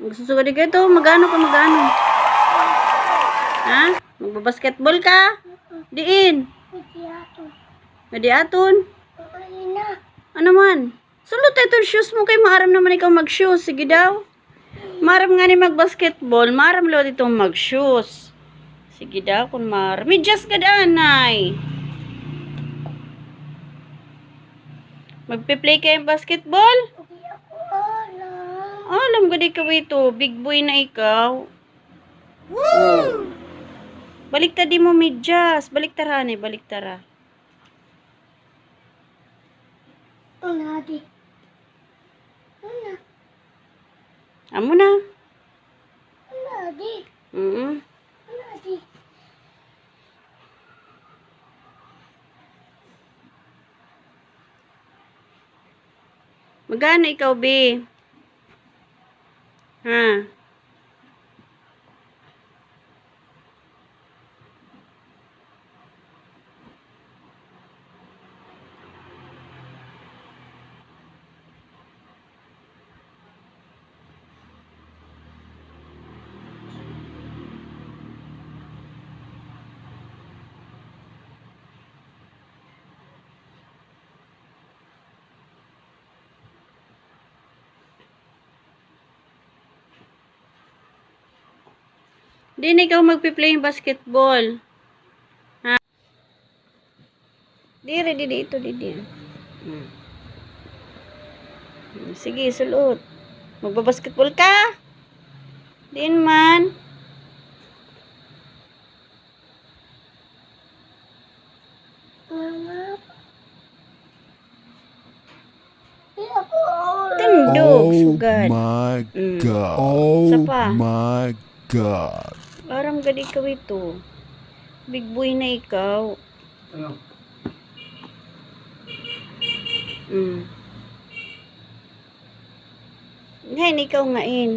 Magsusugod ka ito. Magano ka, magano? Ha? Magbabasketball ka? Diin. Madi aton. Ano man? Sulot itong shoes mo kay maaram naman ikaw mag-shoes. Sige daw. Maram nga ni mag-basketball. Maram lo itong mag-shoes. Sige daw kung maram. Medyas ka daan, nay. Magpe-play kayong basketball? Oh, alam ko di ka ito. Big boy na ikaw. Woo! Balik ta di mo medyas. Balik tara ni, balik tara. Amo na. Mm Magano ikaw, B? Ha? Di na ikaw 嗯。Magpi-play yung basketball. Ha? Di, ready dito, di, di. Hmm. Hmm, Sige, sulot. Magbabasketball ka? Din man. Tindog, Oh sugad. my Mm. god. Isa Oh pa. my god. Parang gadi ikaw ito. Big boy na ikaw. Ano? Mm. Ngayon, ikaw ngain.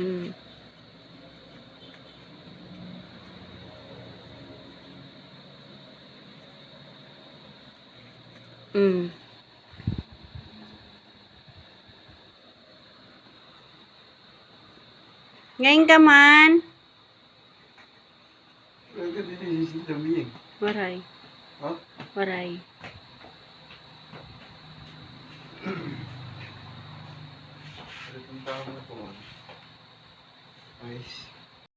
Mm. Mm. Ngayon ka man. Damien. Waray. Ha? Waray. Itong tao na po? Ayos.